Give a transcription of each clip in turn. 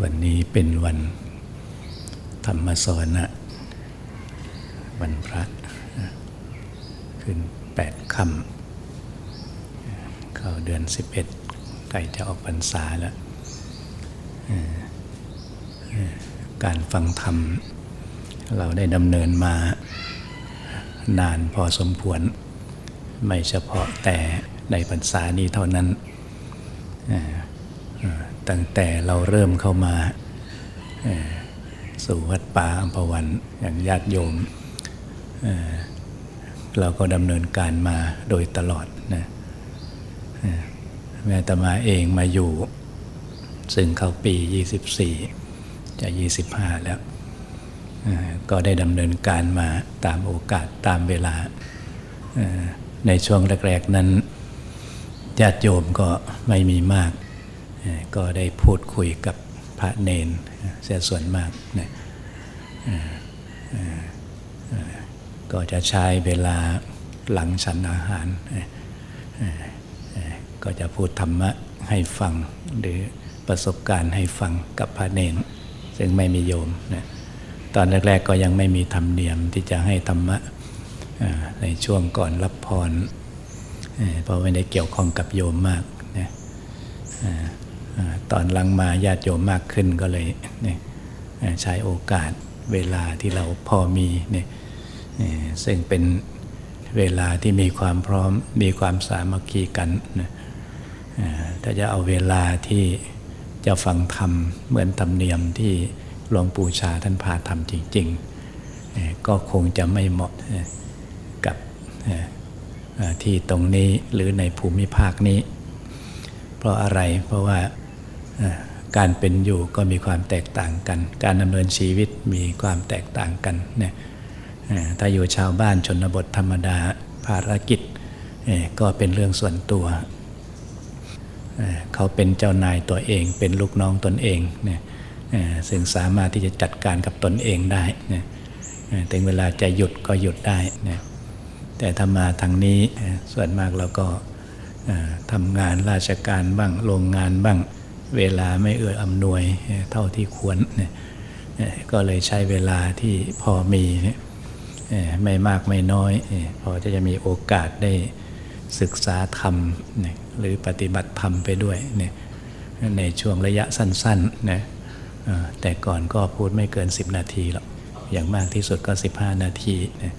วันนี้เป็นวันธรรมสวนะวันพระขึ้นแปดค่ำเข้าเดือนสิบเอ็ดใกล้จะออกพรรษาแล้ว การฟังธรรม เราได้ดำเนินมานานพอสมควร ไม่เฉพาะแต่ในพรรษานี้เท่านั้น ตั้งแต่เราเริ่มเข้ามาสู่วัดป่าอัมพวันอย่างญาติโยมเเราก็ดำเนินการมาโดยตลอดนะแม่ตมาเองมาอยู่ ซึ่งเข้าปี 24 จะ 25 แล้ว ก็ได้ดำเนินการมาตามโอกาสตามเวลา ในช่วงแรก ๆ นั้นญาติโยมก็ไม่มีมาก ก็ได้พูดคุยกับพระเนนเสียส่วนมากนะก็จะใช้เวลาหลังฉันอาหาร ก็จะพูดธรรมะให้ฟังหรือประสบการณ์ให้ฟังกับพระเนน ซึ่งไม่มีโยมนะตอนแรกๆก็ยังไม่มีธรรมเนียมที่จะให้ธรรมะในช่วงก่อนรับพรเพราะไม่ได้เกี่ยวข้องกับโยมมากนะ ตอนหลังมาญาติโยมมากขึ้นก็เลยเใช้โอกาสเวลาที่เราพอมีเนี่ยซึ่งเป็นเวลาที่มีความพร้อมมีความสามัคคีกันนะถ้าจะเอาเวลาที่จะฟังธรรมเหมือนธรรมเนียมที่หลวงปู่ชาท่านพาทำจริง ๆ ก็คงจะไม่เหมาะกับที่ตรงนี้หรือในภูมิภาคนี้ เพราะอะไรเพราะว่า การเป็นอยู่ก็มีความแตกต่างกัน การดำเนินชีวิตมีความแตกต่างกันเนี่ยถ้าอยู่ชาวบ้านชนบทธรรมดาภารกิจก็เป็นเรื่องส่วนตัว เขาเป็นเจ้านายตัวเอง เป็นลูกน้องตนเองเนี่ยซึ่งสามารถที่จะจัดการกับตนเองได้เนี่ยถึงเวลาจะหยุดก็หยุดได้เนี่ยแต่ถ้ามาทางนี้ส่วนมากเราก็ทำงานราชการบ้างโรงงานบ้าง เวลาไม่เอื้ออำนวยเท่าที่ควรเนี่ยก็เลยใช้เวลาที่พอมีเนี่ยไม่มากไม่น้อย พอจะจะมีโอกาสได้ศึกษาธรรม หรือปฏิบัติธรรมไปด้วยเนี่ยในช่วงระยะสั้นๆนะแต่ก่อนก็พูดไม่เกิน 10 นาทีหรอก อย่างมากที่สุดก็ 15 นาทีนะ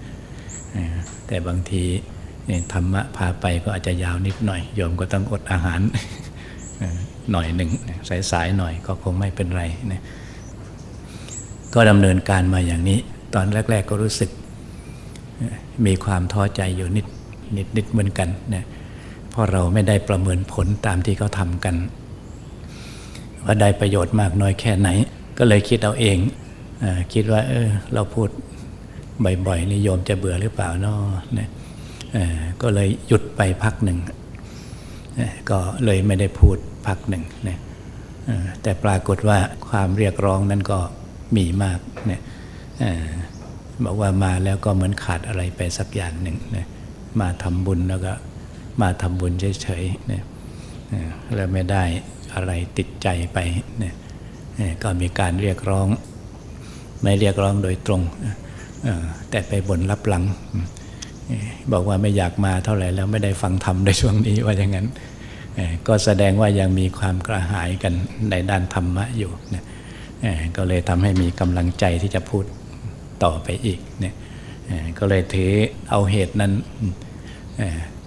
เอ่อแต่บางทีธรรมะพาไปก็อาจจะยาวนิดหน่อย โยมก็ต้องอดอาหาร หน่อยหนึ่งสายๆหน่อยก็คงไม่เป็นไรนะก็ดำเนินการมาอย่างนี้ ตอนแรก ๆ ก็รู้สึก มีความท้อใจอยู่นิดนิดนิดเหมือนกันนะเพราะเราไม่ได้ประเมินผลตามที่เขาทำกัน ว่าได้ประโยชน์มากน้อยแค่ไหน ก็เลยคิดเอาเองอคิดว่า เออ เราพูดบ่อยๆนิยมจะเบื่อหรือเปล่าเนาะนะก็เลยหยุดไปพักหนึ่งก็เลยไม่ได้พูด พักหนึ่งนะเอ่อแต่ปรากฏว่าความเรียกร้องนั้นก็มีมากเนี่ยบอกว่ามาแล้วก็เหมือนขาดอะไรไปสักอย่างหนึ่งนะมาทำบุญแล้วก็มาทำบุญเฉยๆนะเอ่อแล้วไม่ได้อะไรติดใจไปเนี่ยก็มีการเรียกร้อง ไม่เรียกร้องโดยตรง แต่ไปบ่นรับหลัง บอกว่าไม่อยากมาเท่าไหร่แล้วไม่ได้ฟังธรรมในช่วงนี้ว่าอย่างนั้น ก็แสดงว่ายังมีความกระหายกันในด้านธรรมะอยู่นะเอ่อก็เลยทำให้มีกำลังใจที่จะพูดต่อไปอีกเนี่ยก็เลยถือเอาเหตุนั้น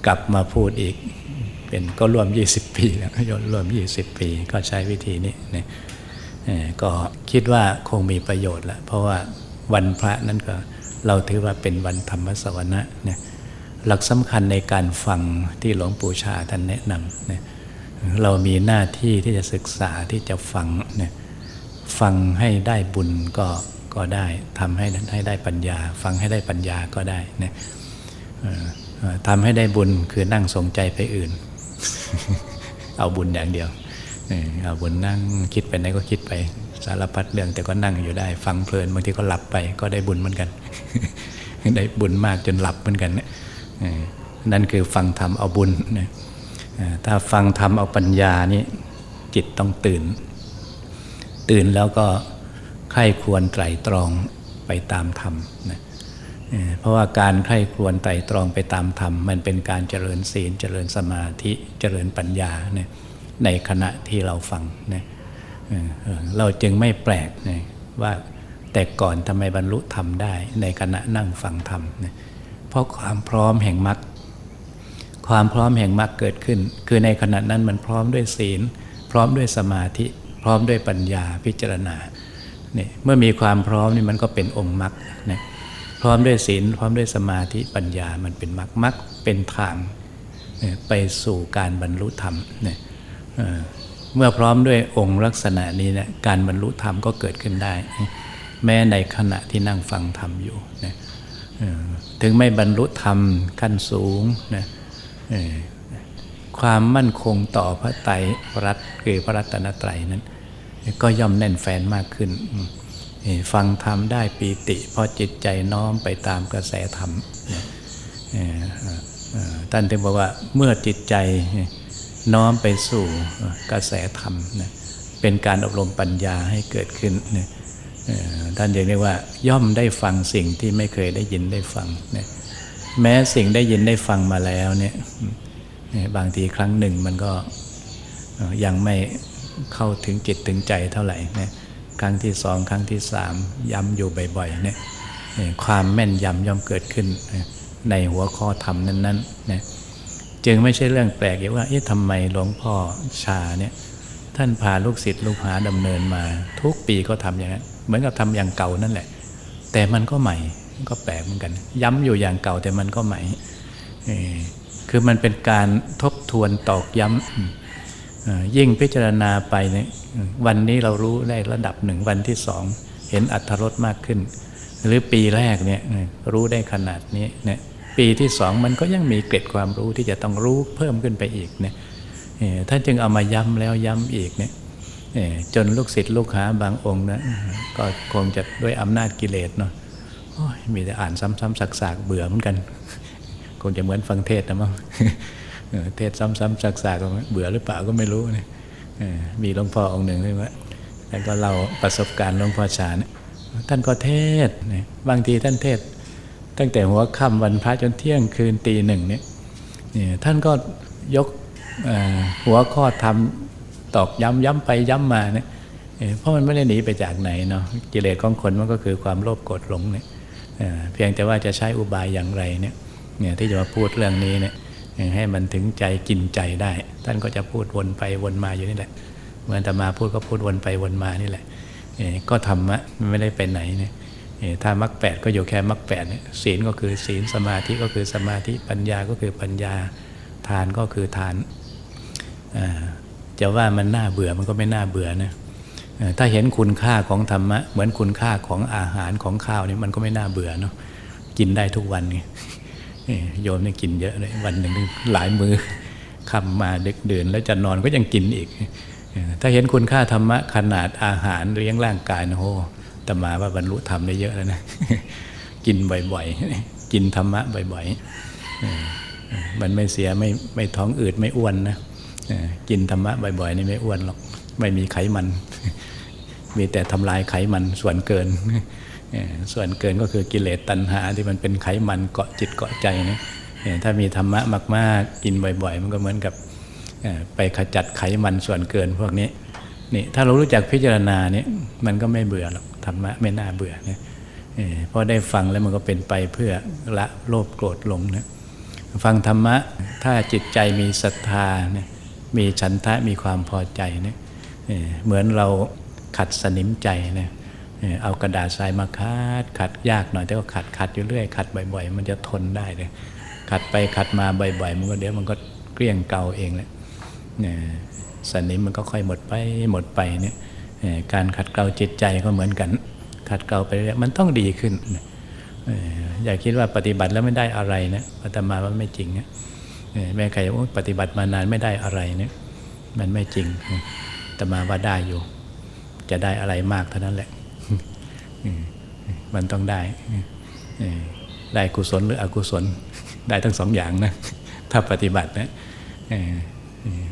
กลับมาพูดอีก เป็นก็รวม 20 ปีแล้วยนรวม 20 ปีก็ใช้วิธีนี้เนี่ยก็คิดว่าคงมีประโยชน์ละเพราะว่าวันพระนั้นก็เราถือว่าเป็นวันธรรมสวนะเนี่ย หลักสำคัญในการฟังที่หลวงปู่ชาท่านแนะนำเนี่ยเรามีหน้าที่ที่จะศึกษาที่จะฟังนี่ยฟังให้ได้บุญก็ก็ได้ทำให้ให้ได้ปัญญา ฟังให้ได้ปัญญาก็ได้นี่ยเอ่อเอ่อทำให้ได้บุญคือนั่งสนใจไปอื่น เอาบุญอย่างเดียวเอาบนนั่งคิดไปไหนก็คิดไปสารพัดเรื่องแต่ก็นั่งอยู่ได้ ฟังเพลินบางทีก็หลับไปก็ได้บุญเหมือนกัน ได้บุญมากจนหลับเหมือนกันเนี่ย นั่นคือฟังธรรมเอาบุญนะถ้าฟังธรรมเอาปัญญานี่จิตต้องตื่น ตื่นแล้วก็ใคร่ควรไตรตรองไปตามธรรมนะเพราะว่าการใคร่ควรไตรตรองไปตามธรรม มันเป็นการเจริญศีล เจริญสมาธิเจริญปัญญาในขณะที่เราฟังนะเราจึงไม่แปลกนะว่าแต่ก่อนทำไมบรรลุธรรมได้ ในขณะนั่งฟังธรรมนะ ราะความพร้อมแห่งมรรคความพร้อมแห่งมรรคเกิดขึ้น คือในขณะนั้นมันพร้อมด้วยศีล พร้อมด้วยสมาธิ พร้อมด้วยปัญญาพิจารณาเนี่ยเมื่อมีความพร้อมนี่มันก็เป็นองค์มรรคนะพร้อมด้วยศีลพร้อมด้วยสมาธิปัญญามันเป็นมรรคมรรคเป็นทางเนี่ยไปสู่การบรรลุธรรมเนี่ยเมื่อพร้อมด้วยองค์ลักษณะนี้เนี่ยการบรรลุธรรมก็เกิดขึ้นได้ แม้ในขณะที่นั่งฟังธรรมอยู่นะเอ่อ ถึงไม่บรรลุธรรมขั้นสูงนะความมั่นคงต่อพระไตรรัตน์คือพระรัตนตรัยนั้น ก็ย่อมแน่นแฟนมากขึ้น ฟังธรรมได้ปีติ เพราะจิตใจน้อมไปตามกระแสธรรมท่านถึงบอกว่าเมื่อจิตใจน้อมไปสู่กระแสธรรม เป็นการอบรมปัญญาให้เกิดขึ้นเนี่ย ท่านเรียกว่า ย่อมได้ฟังสิ่งที่ไม่เคยได้ยินได้ฟังเนี่ยแม้สิ่งได้ยินได้ฟังมาแล้วเนี่ยบางทีครั้งหนึ่งมันก็ยังไม่เข้าถึงจิตถึงใจเท่าไหร่นะครั้งที่สองครั้งที่สามย้ำอยู่บ่อยๆเนี่ยความแม่นยำย่อมเกิดขึ้น ในหัวข้อธรรมนั้นๆนะจึงไม่ใช่เรื่องแปลกอย่ว่าเอ๊ะทำไมหลวงพ่อชาเนี่ยท่านพาลูกศิษย์ลูกหาดำเนินมา ทุกปีก็ทำอย่างนั้น เหมือนกับทำอย่างเก่านั่นแหละ แต่มันก็ใหม่ก็แปลกเหมือนกัน ย้ำอยู่อย่างเก่าแต่มันก็ใหม่คือมันเป็นการทบทวนตอกย้ำอืมเอ่อยิ่งพิจารณาไปเนี่ยวันนี้เรารู้ได้ระดับหนึ่งวันที่สองเห็นอัตรสมากขึ้น หรือปีแรกเนี่ยรู้ได้ขนาดนี้เนี่ยปีที่สองมันก็ยังมีเกร็ดความรู้ที่จะต้องรู้เพิ่มขึ้นไปอีกเนี่ยท่านจึงเอามาย้ำแล้วย้ำอีกเนี่ย จนลูกศิษย์ลูกหาบางองค์นะก็คงจะด้วยอำนาจกิเลสเนาะมีแต่อ่านซ้ำๆสักๆเบื่อเหมือนกัน คงจะเหมือนฟังเทศนะมั้งเทศซ้ำๆซากๆก็เบื่อหรือเปล่าก็ไม่รู้นะมีหลวงพ่อองค์หนึ่งใช่ไหมแล้วก็เราประสบการณ์หลวงพ่อชานท่านก็เทศบางทีท่านเทศ ตั้งแต่หัวค่ำวันพระจนเที่ยงคืนตีหนึ่งเนี่ยท่านก็ยกหัวข้อธรรม ตอกย้ำย้ำไปย้ำมาเนี่ยเพราะมันไม่ได้หนีไปจากไหนเนาะกิเลสของคนมันก็คือความโลภโกรธหลงเนี่ยเพียงแต่ว่าจะใช้อุบายอย่างไรเนี่ยเนี่ยที่จะมาพูดเรื่องนี้เนี่ยให้มันถึงใจกินใจได้ ท่านก็จะพูดวนไปวนมาอยู่นี่แหละเมื่อนแต่มาพูดก็พูดวนไปวนมานี่แหละเอ่อก็ธรรมะมันไม่ได้ไปไหนเนี่ยเอ่อถ้ามรรคแปดก็อยู่แค่มรรคแปดเนี่ยศีลก็คือศีลสมาธิก็คือสมาธิปัญญาก็คือปัญญา ทานก็คือทานอ่า จะว่ามันน่าเบื่อมันก็ไม่น่าเบื่อนะถ้าเห็นคุณค่าของธรรมะเหมือนคุณค่าของอาหารของข้าวเนี่ยมันก็ไม่น่าเบื่อเนาะกินได้ทุกวันไงโยมนี่กินเยอะเลยวันหนึ่งหลายมือคำมาเดึกเดินแล้วจะนอนก็ยังกินอีก ถ้าเห็นคุณค่าธรรมะขนาดอาหารเลี้ยงร่างกายนะโหแต่มาว่าบรรลุธรรมได้เยอะแล้วนะกินบ่อยๆ กินธรรมะบ่อยๆมันไม่เสียไม่ไม่ท้องอืดไม่อ้วนนะ กินธรรมะบ่อยๆนี่ไม่อ้วนหรอกไม่มีไขมัน มีแต่ทำลายไขมันส่วนเกิน ส่วนเกินก็คือกิเลสตัณหาที่มันเป็นไขมันเกาะจิตเกาะใจนะถ้ามีธรรมะมาก ๆ กินบ่อย ๆ มันก็เหมือนกับไปขจัดไขมันส่วนเกินพวกนี้นี่ถ้าเรารู้จักพิจารณาเนี่ยมันก็ไม่เบื่อหรอกธรรมะไม่น่าเบื่อเนี่ยเออเพราะได้ฟังแล้วมันก็เป็นไปเพื่อละโลภโกรธหลงนะฟังธรรมะถ้าจิตใจมีศรัทธาเนี่ย มีฉันทะมีความพอใจเนี่ยเหมือนเราขัดสนิมใจนี่ยเอากระดาษทรายมาขัดขัดยากหน่อยแต่ก็ขัดขัดอยู่เรื่อยขัดบ่อย ๆ มันจะทนได้เลยขัดไปขัดมาบ่อยๆมันก็เดี๋ยวมันก็เกลี้ยงเกลาเองแหละเนี่ยสนิมมันก็ค่อยหมดไปหมดไปเนี่ยการขัดเกลาจิตใจก็เหมือนกัน ขัดเกลาไปเรื่อยมันต้องดีขึ้นอย่าคิดว่าปฏิบัติแล้วไม่ได้อะไรนะอาตมาว่าไม่จริงนะ แม่ใครปฏิบัติมานานไม่ได้อะไรเนี่ยมันไม่จริงอาตมาว่าได้อยู่ จะได้อะไรมากเท่านั้นแหละมันต้องได้ได้กุศลหรืออกุศลได้ทั้งสองอย่างนะถ้าปฏิบัตินะ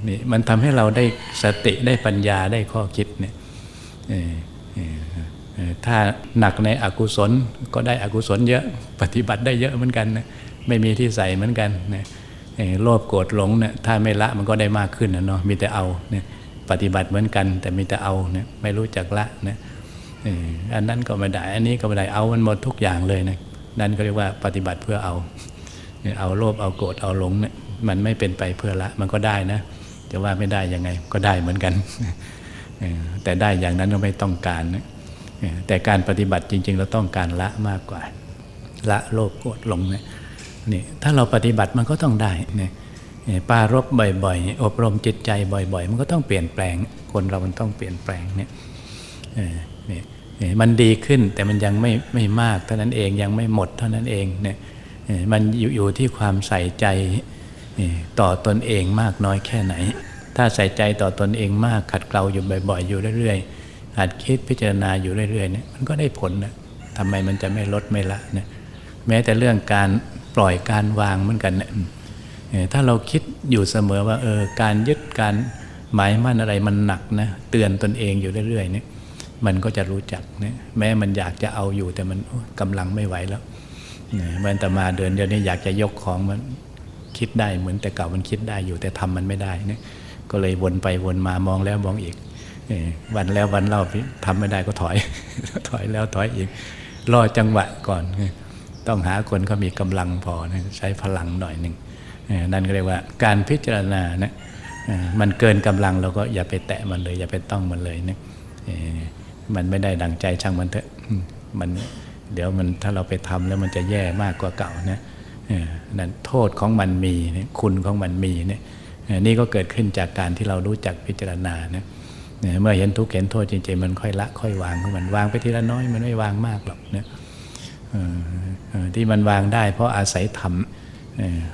นี่มันทำให้เราได้สติได้ปัญญาได้ข้อคิดเนี่ยถ้าหนักในอกุศลก็ได้อกุศลเยอะ ปฏิบัติได้เยอะเหมือนกันนะไม่มีที่ใส่เหมือนกันนะ โลภโกรธหลงเนี่ยถ้าไม่ละมันก็ได้มากขึ้นนะเนาะมีแต่เอาเนี่ยปฏิบัติเหมือนกัน แต่มีแต่เอาเนี่ยไม่รู้จักละเนะเอออันนั้นก็ไม่ได้ อันนี้ก็ไม่ได้เอามันหมดทุกอย่างเลยนะนั่นก็เรียกว่าปฏิบัติเพื่อเอาเอาโลภเอาโกรธเอาหลงเนี่ยมันไม่เป็นไปเพื่อละมันก็ได้นะจะว่าไม่ได้ยังไงก็ได้เหมือนกันแต่ได้อย่างนั้นก็ไม่ต้องการนะแต่การปฏิบัติจริง ๆ เราต้องการละมากกว่า ละโลภโกรธหลงเนี่ย นี่ถ้าเราปฏิบัติมันก็ต้องได้เนี่ยปารบบ่อยๆ อบรมจิตใจบ่อยๆ มันก็ต้องเปลี่ยนแปลง คนเรามันต้องเปลี่ยนแปลงเนี่ยเนี่ยมันดีขึ้นแต่มันยังไม่ไม่มากเท่านั้นเองยังไม่หมดเท่านั้นเองเนี่ยมันอยู่อยู่ที่ความใส่ใจต่อตนเองมากน้อยแค่ไหน ถ้าใส่ใจต่อตนเองมากขัดเกลาอยู่บ่อย ๆ อยู่เรื่อยๆหัดคิดพิจารณาอยู่เรื่อยๆเนี่ยมันก็ได้ผลนะทำไมมันจะไม่ลดไม่ละเนี่ยแม้แต่เรื่องการ ปล่อยการวางเหมือนกันเนี่ยถ้าเราคิดอยู่เสมอว่าเออการยึดการหมายมั่นอะไรมันหนักนะเตือนตนเองอยู่เรื่อยๆเนี่ยมันก็จะรู้จักเนี่ยแม้มันอยากจะเอาอยู่แต่มันโอ๊ยกำลังไม่ไหวแล้วเนี่ยมันแต่มาเดินเดียวนี้อยากจะยกของมันคิดได้เหมือนแต่เก่ามันคิดได้อยู่แต่ทำมันไม่ได้เนี่ยก็เลยวนไปวนมามองแล้วมองอีกวันแล้ววันเล่าทำไม่ได้ก็ถอย ถอยแล้วถอยอีกรอจังหวะก่อน ต้องหาคนเขามีกำลังพอนะใช้พลังหน่อยหนึ่งนั่นก็เรียกว่าการพิจารณานะเอ่อมันเกินกำลังเราก็อย่าไปแตะมันเลย อย่าไปต้องมันเลยนี่มันไม่ได้ดังใจช่างมันเถอะมันเดี๋ยวมันถ้าเราไปทำแล้วมันจะแย่มากกว่าเก่านะนั่นโทษของมันมีนี่คุณของมันมีเนี่ยนี่ก็เกิดขึ้นจากการที่เรารู้จักพิจารณานะเนี่ยเมื่อเห็นทุกข์เห็นโทษจริงๆ มันค่อยละค่อยวางของมันวางไปทีละน้อยมันไม่วางมากหรอกเนี่ย ที่มันวางได้เพราะอาศัยธรรม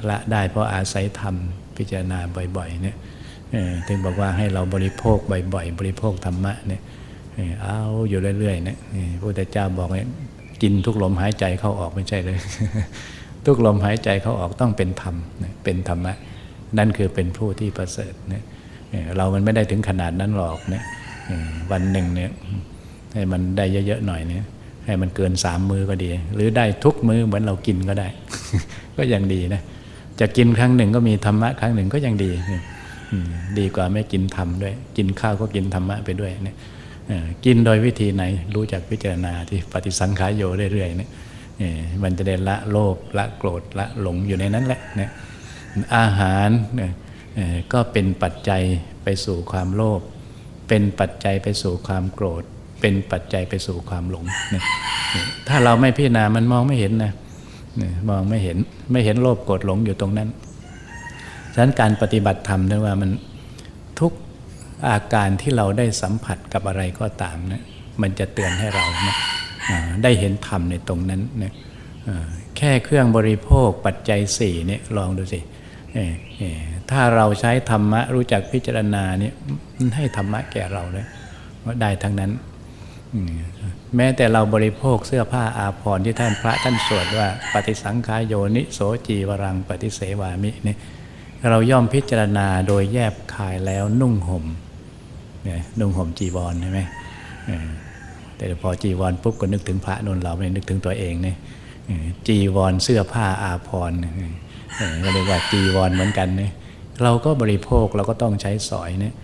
ละได้เพราะอาศัยธรรมพิจารณาบ่อยๆเนี่ยถึงบอกว่าให้เราบริโภคบ่อยๆ บริโภคธรรมะเนี่ยเอาอยู่เรื่อยๆเนี่ยพระพุทธเจ้าบอกว่ากินทุกลมหายใจเข้าออกไม่ใช่เลย ทุกลมหายใจเข้าออกต้องเป็นธรรมเป็นธรรมะนั่นคือเป็นผู้ที่ประเสริฐเนะเอ่อเรามันไม่ได้ถึงขนาดนั้นหรอกเนะเอ่อวันหนึ่งเนี่ยให้มันได้เยอะๆหน่อยเนี่ย ให้มันเกินสามมือก็ดี หรือได้ทุกมือเหมือนเรากินก็ได้ ก็ยังดีนะจะกินครั้งหนึ่งก็มีธรรมะครั้งหนึ่งก็ยังดีดีกว่าไม่กินธรรมด้วย กินข้าวก็กินธรรมะไปด้วยเนี่ยกินโดยวิธีไหนรู้จักพิจารณาที่ปฏิสังขารโยเรื่อยๆเนี่ยมันจะได้ละโลภละโกรธละหลงอยู่ในนั้นแหละอาหารเนี่ยเอ่อก็เป็นปัจจัยไปสู่ความโลภเป็นปัจจัยไปสู่ความโกรธ เป็นปัจจัยไปสู่ความหลงถ้าเราไม่พิจารณามันมองไม่เห็นนะมองไม่เห็นไม่เห็นโลภโกรธหลงอยู่ตรงนั้นฉะนั้นการปฏิบัติธรรมนี่ว่ามันทุกอาการที่เราได้สัมผัสกับอะไรก็ตามนะมันจะเตือนให้เรานะได้เห็นธรรมในตรงนั้นนะแค่เครื่องบริโภคปัจจัยสี่เนี่ยลองดูสิถ้าเราใช้ธรรมะรู้จักพิจารณาเนี่ยมันให้ธรรมะแก่เราเลยว่าได้ทั้งนั้น แม้แต่เราบริโภคเสื้อผ้าอาภรณ์ที่ท่านพระท่านสวดว่า ปฏิสังขายโยนิโสจีวรังปฏิเสวามิเนี่ยเราย่อมพิจารณาโดยแยบคายแล้วนุ่งห่มนุ่งห่มจีวรใช่ไหมแต่พอจีวรปุ๊บก็นึกถึงพระนนเราไม่นึกถึงตัวเองเนี่ยจีวรเสื้อผ้าอาภรณ์ก็เรียกว่าจีวรเหมือนกันเนี่ยเราก็บริโภคเราก็ต้องใช้สอยเนี่ย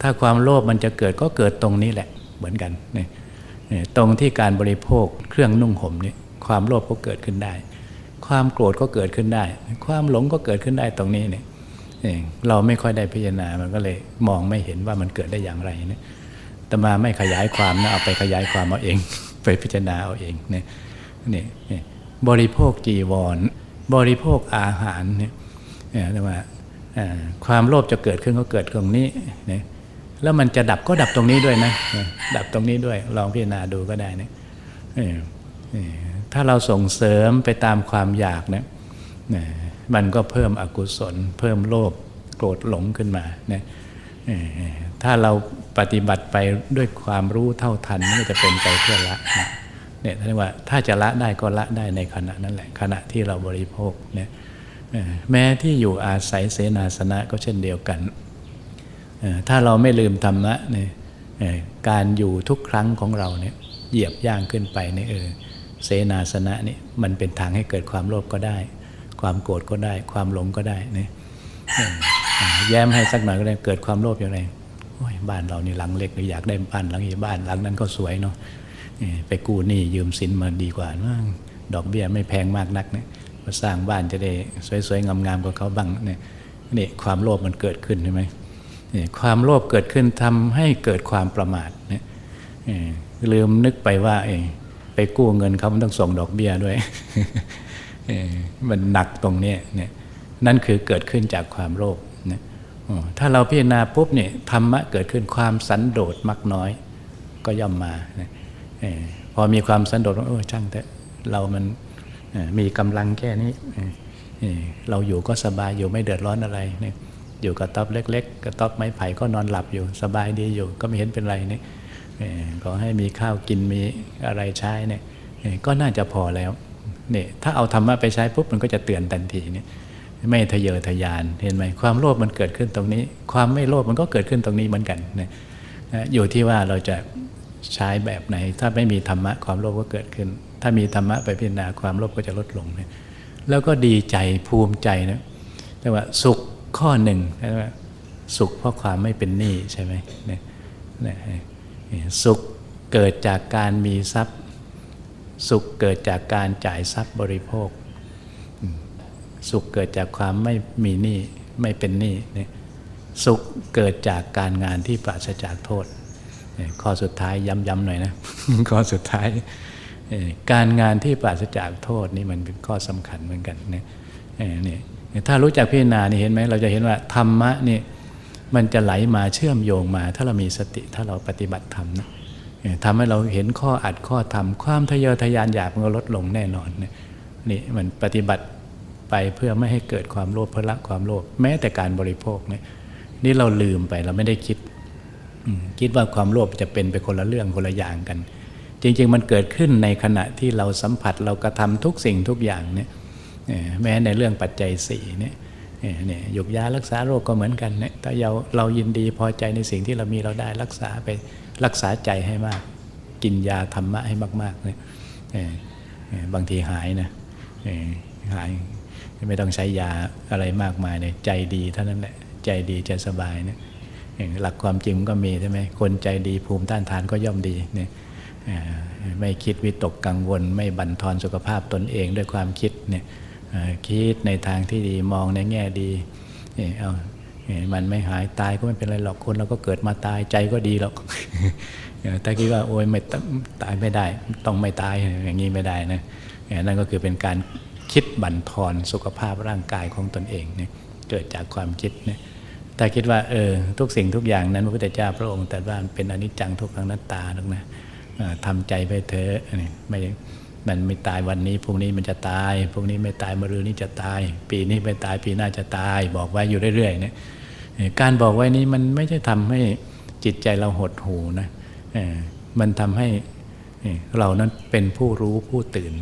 ถ้าความโลภมันจะเกิดก็เกิดตรงนี้แหละ เหมือนกันนี่ตรงที่การบริโภคเครื่องนุ่งห่มนี่ความโลภก็เกิดขึ้นได้ ความโกรธก็เกิดขึ้นได้ ความหลงก็เกิดขึ้นได้ตรงนี้เนี่ยเราไม่ค่อยได้พิจารณามันก็เลยมองไม่เห็นว่ามันเกิดได้อย่างไรเนี่ยแต่มาไม่ขยายความนะเอาไปขยายความเอาเอง ไปพิจารณาเอาเองเนี่ยนี่บริโภคจีวร บริโภคอาหารเนี่ยเนี่ยแต่ว่าอ่าความโลภจะเกิดขึ้นก็เกิดตรงนี้เนี่ย แล้วมันจะดับก็ดับตรงนี้ด้วยนะ ดับตรงนี้ด้วย ลองพิจารณาดูก็ได้นี่ถ้าเราส่งเสริมไปตามความอยากเนี่ยเนี่ยมันก็เพิ่มอกุศล เพิ่มโลภโกรธหลงขึ้นมานี่ถ้าเราปฏิบัติไปด้วยความรู้เท่าทันมันก็จะเป็นไปเพื่อละนะเนี่ยท่านว่าถ้าจะละได้ก็ละได้ในขณะนั้นแหละขณะที่เราบริโภคเนี่ยแม้ที่อยู่อาศัยเสนาสนะก็เช่นเดียวกัน ถ้าเราไม่ลืมธรรมะเนี่ยการอยู่ทุกครั้งของเราเนี่ยเหยียบย่างขึ้นไปเนี่ยเออเสนาสนะนี่มันเป็นทางให้เกิดความโลภก็ได้ ความโกรธก็ได้ ความหลงก็ได้เนี่ยแย้มให้สักหน่อยก็ได้เกิดความโลภอย่างไรโอ้ยบ้านเรานี่หลังเล็กเลยอยากได้บ้านหลังใหญ่บ้านหลังนั้นก็สวยเนาะไปกู้หนี้ยืมสินมาดีกว่าดอกเบี้ยไม่แพงมากนักเนี่ยมาสร้างบ้านจะได้สวยๆงามๆกว่าเขาบ้างเนี่ยนี่ความโลภมันเกิดขึ้นใช่ไหม ความโลภเกิดขึ้นทำให้เกิดความประมาทเนี่ยลืมนึกไปว่าไปกู้เงินเขามันต้องส่งดอกเบี้ยด้วยมันหนักตรงนี้เนี่ยนั่นคือเกิดขึ้นจากความโลภนะถ้าเราพิจารณาปุ๊บเนี่ยธรรมะเกิดขึ้นความสันโดษมักน้อย ก็ย่อมมานี่พอมีความสันโดษว่าเออช่างแต่เรามันมีกำลังแค่นี้เอ่อเอ่อเราอยู่ก็สบายอยู่ไม่เดือดร้อนอะไรเนี่ย อยู่กับต๊อบเล็ก ๆ กระต๊อบไม้ไผ่ก็นอนหลับอยู่สบายดีอยู่ ก็ไม่เห็นเป็นไรนี่ขอให้มีข้าวกินมีอะไรใช้เนี่ยก็น่าจะพอแล้วเนี่ยถ้าเอาธรรมะไปใช้ปุ๊บมันก็จะเตือนทันทีนี่ไม่ทะเยอทะยานเห็นไหมความโลภมันเกิดขึ้นตรงนี้ ความไม่โลภมันก็เกิดขึ้นตรงนี้เหมือนกันเนี่ยนะอยู่ที่ว่าเราจะใช้แบบไหน ถ้าไม่มีธรรมะความโลภก็เกิดขึ้น ถ้ามีธรรมะไปพิจารณาความโลภก็จะลดลงนี่แล้วก็ดีใจภูมิใจนะแต่ว่าสุข ข้อหนึ่งใช่ไหมสุขเพราะความไม่เป็นหนี้ใช่ไหมเนี่ยเนี่ยสุขเกิดจากการมีทรัพย์ สุขเกิดจากการจ่ายทรัพย์บริโภค สุขเกิดจากความไม่มีหนี้ไม่เป็นหนี้เนี่ยสุขเกิดจากการงานที่ปราศจากโทษเนี่ยข้อสุดท้ายย้ำๆหน่อยนะข้อสุดท้ายการงานที่ปราศจากโทษนี่มันเป็นข้อสำคัญเหมือนกันเนี่ยเนี่ย ถ้ารู้จักพิจารณานี่เห็นไหมเราจะเห็นว่าธรรมะนี่มันจะไหลมาเชื่อมโยงมา ถ้าเรามีสติถ้าเราปฏิบัติธรรมนะทำให้เราเห็นข้ออัดข้อธรรมความทะเยอทะยานอยากมันก็ลดลงแน่นอนนี่มันปฏิบัติไปเพื่อไม่ให้เกิดความโลภเพื่อละความโลภแม้แต่การบริโภคเนี่ยนี่เราลืมไปเราไม่ได้คิด คิดว่าความโลภจะเป็นไปคนละเรื่องคนละอย่างกัน จริง ๆ มันเกิดขึ้นในขณะที่เราสัมผัสเรากระทำทุกสิ่งทุกอย่างเนี่ย แม้ในเรื่องปัจจัยสี่เนี่ยเนี่ยหยกยารักษาโรคก็เหมือนกันเนี่ยถ้าเราเรายินดีพอใจในสิ่งที่เรามีเราได้รักษาไปรักษาใจให้มาก กินยาธรรมะให้มากๆเนี่ยบางทีหายนะหายไม่ต้องใช้ยาอะไรมากมายเลยใจดีเท่านั้นแหละใจดีใจสบายเนี่ยหลักความจริงก็มีใช่ไหมคนใจดีภูมิต้านทานก็ย่อมดีเนี่ยไม่คิดวิตกกังวล ไม่บั่นทอนสุขภาพตนเองด้วยความคิดเนี่ย คิดในทางที่ดีมองในแง่ดีเอ่เอามันไม่หายตายก็ไม่เป็นไรหรอกคนเราก็เกิดมาตายใจก็ดีหรอกถ้าคิดว่าโอ้ยไม่ตายไม่ได้ ต้องไม่ตายอย่างนี้ไม่ได้นะนั่นก็คือเป็นการคิดบั่นทอนสุขภาพร่างกายของตนเองเนี่ยเกิดจากความคิดเนี่ยถ้าคิดว่าเออทุกสิ่งทุกอย่างนั้นพระพุทธเจ้าพระองค์ตรัสว่าเป็นอนิจจังทุกขังนัตตาหรอกนะทำใจไปเถอะนี่ไม่ มันไม่ตายวันนี้พรุ่งนี้มันจะตายพรุ่งนี้ไม่ตายมะรืนนี้จะตาย ปีนี้ไม่ตายปีหน้าจะตาย บอกไว้อยู่เรื่อยๆเนี่ยการบอกไว้นี้มันไม่ใช่ทำให้จิตใจเราหดหูนะมันทำให้เรานั้นเป็นผู้รู้ผู้ตื่น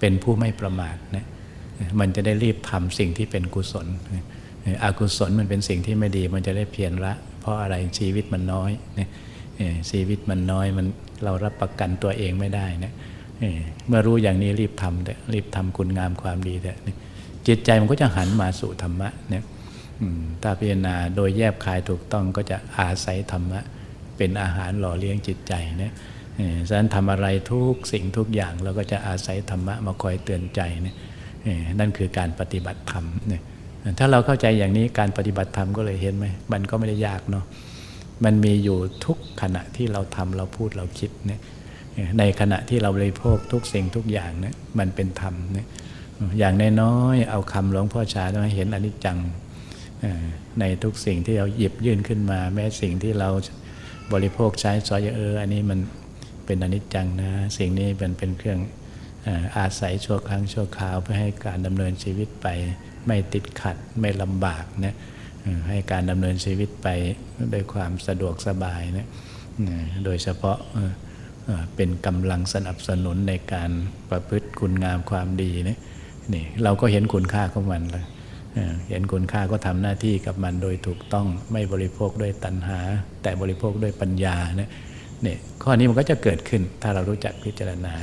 เป็นผู้ไม่ประมาทนะมันจะได้รีบทำสิ่งที่เป็นกุศลอกุศลมันเป็นสิ่งที่ไม่ดี มันจะได้เพียรละ เพราะอะไรชีวิตมันน้อยนะชีวิตมันน้อยมันเรารับประกันตัวเองไม่ได้นะ เมื่อรู้อย่างนี้รีบทำเถอะรีบทำคุณงามความดีเถอะนี่จิตใจมันก็จะหันมาสู่ธรรมะเนี่ยถ้าพิจารณาโดยแยบคายถูกต้องก็จะอาศัยธรรมะ เป็นอาหารหล่อเลี้ยงจิตใจเนี่ยฉะนั้นทำอะไรทุกสิ่งทุกอย่างเราก็จะอาศัยธรรมะมาคอยเตือนใจเนี่ยนั่นคือการปฏิบัติธรรมเนี่ยถ้าเราเข้าใจอย่างนี้การปฏิบัติธรรมก็เลยเห็นไหมมันก็ไม่ได้ยากเนาะมันมีอยู่ทุกขณะที่เราทำเราพูดเราคิดเนี่ย ในขณะที่เราบริโภคทุกสิ่งทุกอย่างนี่มันเป็นธรรมนี่ยอย่างน้อยๆเอาคำหลวงพ่อชามาเห็นอนิจจังในทุกสิ่งที่เราหยิบยื่นขึ้นมา แม้สิ่งที่เราบริโภคใช้สอยเออ อันนี้มันเป็นอนิจจังนะ สิ่งนี้เป็นเป็นเครื่องอาศัยชั่วครั้งชั่วคราวเพื่อให้การดำเนินชีวิตไปไม่ติดขัดไม่ลำบากนะให้การดำเนินชีวิตไปด้วยความสะดวกสบายนะโดยเฉพาะ เป็นกำลังสนับสนุนในการประพฤติคุณงามความดีนะนี่เราก็เห็นคุณค่าของมันแล้วเห็นคุณค่าก็ทำหน้าที่กับมันโดยถูกต้องไม่บริโภคด้วยตัณหา แต่บริโภคด้วยปัญญาเนี่ยนี่ข้อนี้มันก็จะเกิดขึ้นถ้าเรารู้จักพิจารณา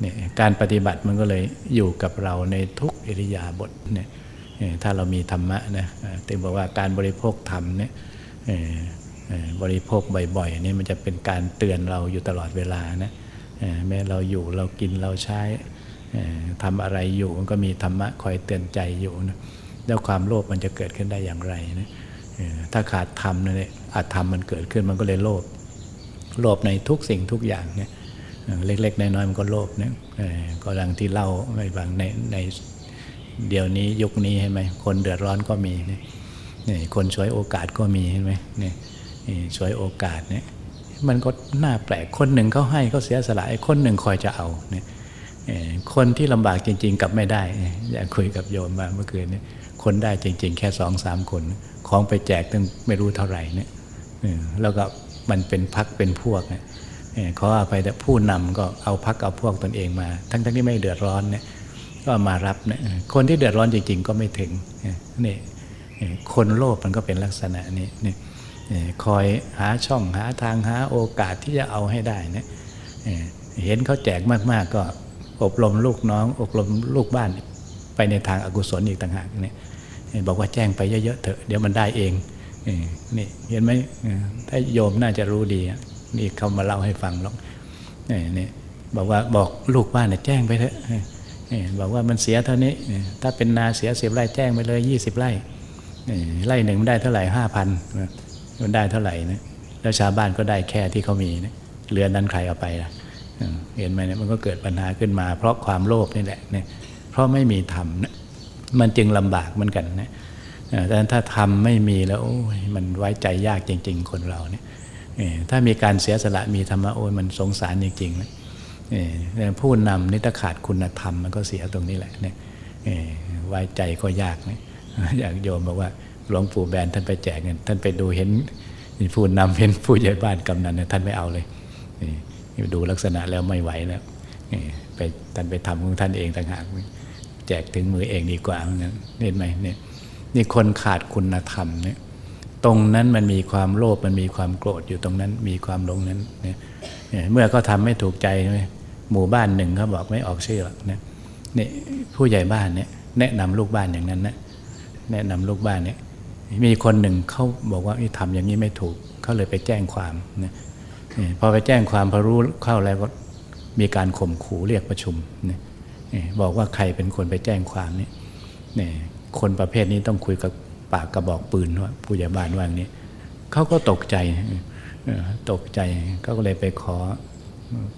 เนี่ยการปฏิบัติมันก็เลยอยู่กับเราในทุกอิริยาบถเนี่ยถ้าเรามีธรรมะนะเอ่อถึงบอกว่าการบริโภคธรรมเนี่ย บริโภคบ่อยๆนี่มันจะเป็นการเตือนเราอยู่ตลอดเวลานะแม้เราอยู่เรากินเราใช้ทำอะไรอยู่มันก็มีธรรมะคอยเตือนใจอยู่นะแล้วความโลภมันจะเกิดขึ้นได้อย่างไรนะถ้าขาดธรรมนั่นแหละอาธรรมมันเกิดขึ้นมันก็เลยโลภโลภในทุกสิ่งทุกอย่างเนี่ยเล็กๆน้อยๆมันก็โลภเนี่ยเอ่อก็ดังที่เล่าไว้บางในในเดี๋ยวนี้ยุคนี้ใช่ไหมคนเดือดร้อนก็มีเนี่ยนี่คนช่วยโอกาสก็มีเห็นไหมเนี่ย ช่วยโอกาสเนี่ยมันก็น่าแปลกคนหนึ่งเขาให้เขาเสียสละไอ้คนหนึ่งคอยจะเอาเนี่ยคนที่ลำบากจริง ๆกลับไม่ได้เนี่ยอยากคุยกับโยมมาเมื่อคืนนี่ยคนได้จริง ๆ แค่สองสามคน ของไปแจกตั้งไม่รู้เท่าไหร่เนี่ยแล้วก็มันเป็นพักเป็นพวกเนี่ยเขออภัยแต่ผู้นำก็เอาพักเอาพวกตนเองมา ทั้งทั้งที่ไม่เดือดร้อนเนี่ยก็มารับเนี่ยคนที่เดือดร้อนจริง ๆ ก็ไม่ถึงนี่คนโลภมันก็เป็นลักษณะนี้นี่ คอยหาช่องหาทางหาโอกาสที่จะเอาให้ได้นี่ยเห็นเขาแจกมาก ๆ ก็อบรมลูกน้อง อบรมลูกบ้านไปในทางอากุศลอีกต่างหากเนี่ยบอกว่าแจ้งไปเยอะๆเถอะเดี๋ยวมันได้เองเนี่เห็นไหมถ้าโยมน่าจะรู้ดีนี่เขามาเล่าให้ฟังหรอกเนี่บอกว่าบอกลูกบ้านเนี่ยแจ้งไปเถอะเออเออบอกว่ามันเสียเท่านี้ ถ้าเป็นนาเสียสิบไร่แจ้งไปเลยยี่สิบไร่ไร่หนึ่งมันได้เท่าไหร่ห้าพัน มันได้เท่าไหร่นะแล้วชาวบ้านก็ได้แค่ที่เขามีนะเหลือนั้นใครเอาไปล่ะเห็นไหมเนี่ยมันก็เกิดปัญหาขึ้นมา เพราะความโลภนี่แหละเนี่ยเพราะไม่มีธรรมนะมันจึงลำบากเหมือนกันนะแต่ถ้าทำไม่มีแล้วโอ้ยมันไว้ใจยากจริง ๆ คนเราเนี่ยถ้ามีการเสียสละมีธรรมะโอ้ยมันสงสารจริงๆนะเอ่ผู้นำนี่ถ้าขาดคุณธรรมมันก็เสียตรงนี้แหละเนี่ยไว้ใจก็ยากนะอยากโยมบอกว่า หลวงปู่แบนท่านไปแจกเงินท่านไปดูเห็นผู้นำเห็นผู้ใหญ่บ้านกำนันเนี่ยท่านไม่เอาเลยนี่ดูลักษณะแล้วไม่ไหวแล้วเอ่ไปท่านไปทำของท่านเองต่างหากแจกถึงมือเองดีกว่าเหมือนกันเห็นไหมเนี่ยนี่คนขาดคุณธรรมเนี่ยตรงนั้นมันมีความโลภมันมีความโกรธอยู่ตรงนั้น มีความหลงนั้นเนี่ยเมื่อเขาทำไม่ถูกใจใช่ไหมหมู่บ้านหนึ่งเขาบอกไม่ออกชื่อหรอกเนี่ยนี่ผู้ใหญ่บ้านเนี่ยแนะนำลูกบ้านอย่างนั้นนะแนะนำลูกบ้านเนี่ย มีคนหนึ่งเขาบอกว่าทำอย่างนี้ไม่ถูกเขาเลยไปแจ้งความนี่ยเนี่ยพอไปแจ้งความพอรู้เข้าแล้วก็มีการข่มขู่เรียกประชุมนี่บอกว่าใครเป็นคนไปแจ้งความนี่นี่คนประเภทนี้ต้องคุยกับปากกระบอกปืนว่าผู้ใหญ่บ้านว่าอย่างนี้เขาก็ตกใจตกใจเขาก็เลยไปขอ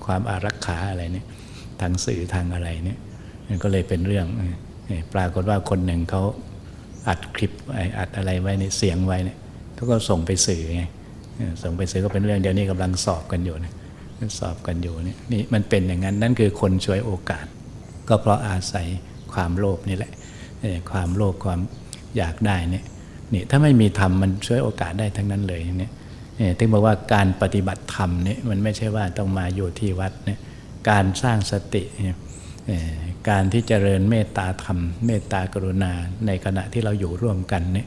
ความอารักขาอะไรเนี่ยทางสื่อทางอะไรเนี่ยก็เลยเป็นเรื่องปรากฏว่าคนหนึ่งเขา อัดคลิปไอ้อัดอะไรไว้ในเสียงไว้เนี่ยเขาก็ส่งไปสื่อไงส่งไปสื่อก็เป็นเรื่องเดี๋ยวนี้กำลังสอบกันอยู่นะสอบกันอยู่เนี่ยนี่มันเป็นอย่างนั้นนั่นคือคนช่วยโอกาส ก็เพราะอาศัยความโลภนี่แหละความโลภความอยากได้เนี่ยนี่ถ้าไม่มีธรรมมันช่วยโอกาสได้ทั้งนั้นเลยเนี่ยถึงบอกว่าการปฏิบัติธรรมเนี่ยมันไม่ใช่ว่าต้องมาอยู่ที่วัดเนี่ยการสร้างสติเนี่ย การที่เจริญเมตตาธรรม เมตตากรุณาในขณะที่เราอยู่ร่วมกันเนี่ย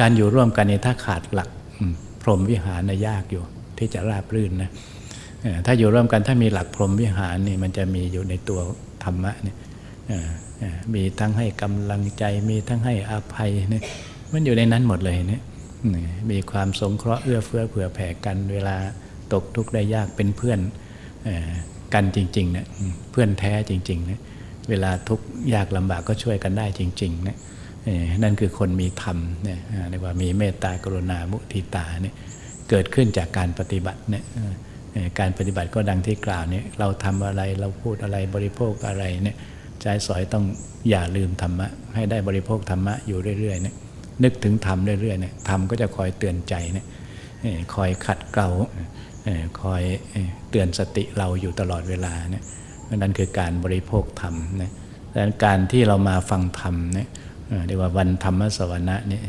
การอยู่ร่วมกันเนี่ยถ้าขาดหลักพรหมวิหารนะยากอยู่ ที่จะราบรื่นนะถ้าอยู่ร่วมกันถ้ามีหลักพรหมวิหารนี่มันจะมีอยู่ในตัวธรรมะเนี่ยมีทั้งให้กำลังใจมีทั้งให้อภัยเนี่ยมันอยู่ในนั้นหมดเลยเนี่ยมีความสงเคราะห์เอื้อเฟื้อเผื่อแผ่กัน เวลาตกทุกข์ได้ยากเป็นเพื่อนอ กันจริงๆเนี่ยเพื่อนแท้จริงๆเนี่ยเวลาทุกข์ยากลำบากก็ช่วยกันได้จริงๆเนี่ยนั่นคือคนมีธรรมเนี่ยอ่าเรียกว่ามีเมตตากรุณามุทิตาเนี่ยเกิดขึ้นจากการปฏิบัติเนี่ยการปฏิบัติก็ดังที่กล่าวเนี่ยเราทำอะไรเราพูดอะไรบริโภคอะไรเนี่ยใจสอยต้องอย่าลืมธรรมะ ให้ได้บริโภคธรรมะอยู่เรื่อยๆเนี่ยนึกถึงธรรมเรื่อยๆเนี่ยธรรมก็จะคอยเตือนใจเนี่ยคอยขัดเกลา คอยเตือนสติเราอยู่ตลอดเวลาเนี่ยนั่นคือการบริโภคธรรมนะดังนั้นการที่เรามาฟังธรรมเนี่ยเรียกว่าวันธรรมสวนะเนี่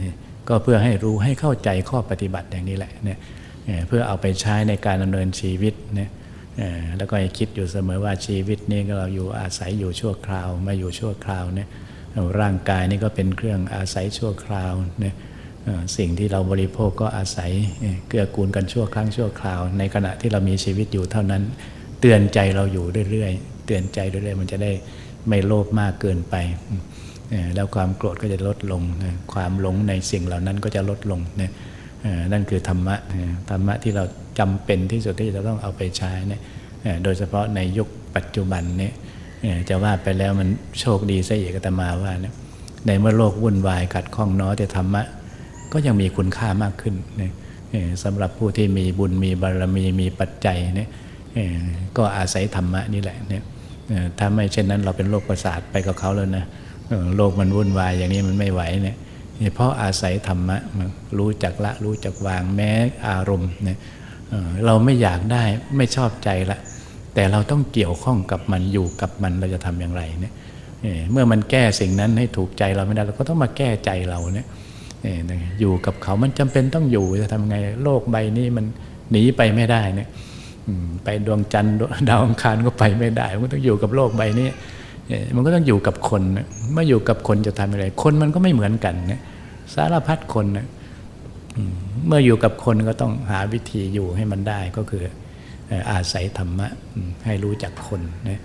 ก็เพื่อให้รู้ให้เข้าใจข้อปฏิบัติอย่างนี้แหละเนี่ยเพื่อเอาไปใช้ในการดำเนินชีวิตเนี่ยแล้วก็คิดอยู่เสมอว่าชีวิตนี้ก็เราอยู่อาศัยอยู่ชั่วคราวมาอยู่ชั่วคราวเนี่ยร่างกายนี่ก็เป็นเครื่องอาศัยชั่วคราวเนี่ย สิ่งที่เราบริโภคก็อาศัยเกื้อกูลกันชั่วครั้งชั่วคราว ในขณะที่เรามีชีวิตอยู่เท่านั้น เตือนใจเราอยู่เรื่อยๆเตือนใจเรื่อยๆมันจะได้ไม่โลภมากเกินไป แล้วความโกรธก็จะลดลง ความหลงในสิ่งเหล่านั้นก็จะลดลงนะนั่นคือธรรมะธรรมะที่เราจำเป็นที่สุดที่จะต้องเอาไปใช้เนี่ยโดยเฉพาะในยุคปัจจุบันเนี่ยจะว่าไปแล้วมันโชคดีซะอีกตมาว่าเนี่ยในเมื่อโลกวุ่นวายขัดข้องน้อยแต่ธรรมะ ก็ยังมีคุณค่ามากขึ้นนะเอ่อสำหรับผู้ที่มีบุญมีบารมีมีปัจจัยเนี่ยก็อาศัยธรรมะนี่แหละเนี่ยถ้าไม่เช่นนั้นเราเป็นโรคประสาทไปกับเขาแล้วนะโลกมันวุ่นวายอย่างนี้มันไม่ไหวเนี่ยเพราะอาศัยธรรมะรู้จักละรู้จักวางแม้อารมณ์เนี่ยเราไม่อยากได้ไม่ชอบใจละ แต่เราต้องเกี่ยวข้องกับมันอยู่กับมันเราจะทำอย่างไรเนี่ยเมื่อมันแก้สิ่งนั้นให้ถูกใจเราไม่ได้เราก็ต้องมาแก้ใจเราเนี่ย นี่ยอยู่กับเขามันจำเป็นต้องอยู่จะทำไงโลกใบนี้มันหนีไปไม่ได้เนี่ยไปดวงจันทร์ดาวอังคารก็ไปไม่ได้ มันก็ต้องอยู่กับโลกใบนี้มันก็ต้องอยู่กับคนเมื่ออยู่กับคนจะทำอะไร คนมันก็ไม่เหมือนกันนะสารพัดคนนะเมื่ออยู่กับคนก็ต้องหาวิธีอยู่ให้มันได้ก็คืออาศัยธรรมะให้รู้จักคนนะ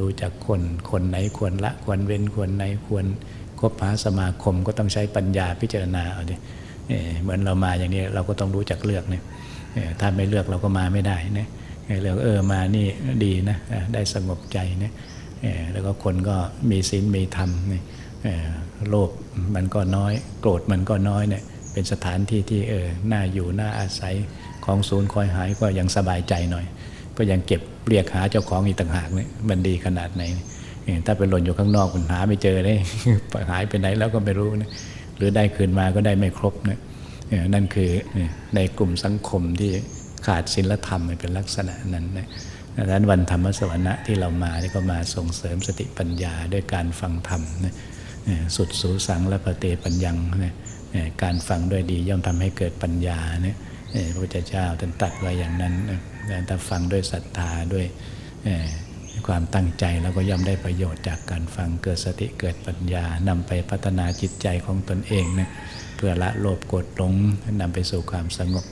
รู้จักคนคนไหนควรละควรเว้นควรไหนควร คบหาสมาคมก็ต้องใช้ปัญญาพิจารณาเอาดิเหมือนเรามาอย่างนี้เราก็ต้องรู้จักเลือกเนี่ยถ้าไม่เลือกเราก็มาไม่ได้นะเลือกเออมานี่ดีนะได้สงบใจนะเอ่อแล้วก็คนก็มีศีลมีธรรมเนี่ยโลภมันก็น้อย โกรธมันก็น้อยเนี่ยเป็นสถานที่ที่เออน่าอยู่น่าอาศัยของศูนย์คอยหายก็ยังสบายใจหน่อย ก็ยังเก็บเรียกหาเจ้าของอีกต่างหากเนี่ยมันดีขนาดไหนเอ่อ ถ้าไปหล่นอยู่ข้างนอกมันหาไม่เจอเลยหายไปไหนแล้วก็ไม่รู้นะหรือได้คืนมาก็ได้ไม่ครบนะนั่นคือในกลุ่มสังคมที่ขาดศีลธรรมเป็นลักษณะนั้นนะดังนั้นวันธรรมสวนะที่เรามานี่ก็มาส่งเสริมสติปัญญาด้วยการฟังธรรมนะสุดสูสังและปเตปัญญังนะการฟังด้วยดีย่อมทำให้เกิดปัญญานะเอ่อพระพุทธเจ้าท่านตรัดไว้อย่างนั้นนะถ้าฟังด้วยศรัทธาด้วย ความตั้งใจแล้วก็ย่อมได้ประโยชน์จากการฟังเกิดสติเกิดปัญญานำไปพัฒนาจิตใจของตนเองนะเพื่อละโลภโกรธหลงนำไปสู่ความสงบ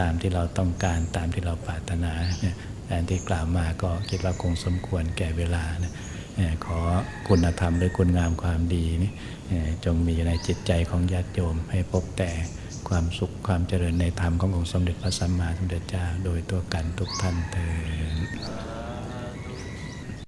ตามที่เราต้องการตามที่เราปรารถนาเนี่ยแต่ที่กล่าวมาก็คิดว่าคงสมควรแก่เวลานะขอคุณธรรมหรือคุณงามความดีนี่เอ่อจงมีในจิตใจของญาติโยมให้พบแต่ความสุขความเจริญในธรรมขององค์สมเด็จพระสัมมาสัมพุทธเจ้า โดยตัวกันทุกท่านเถิด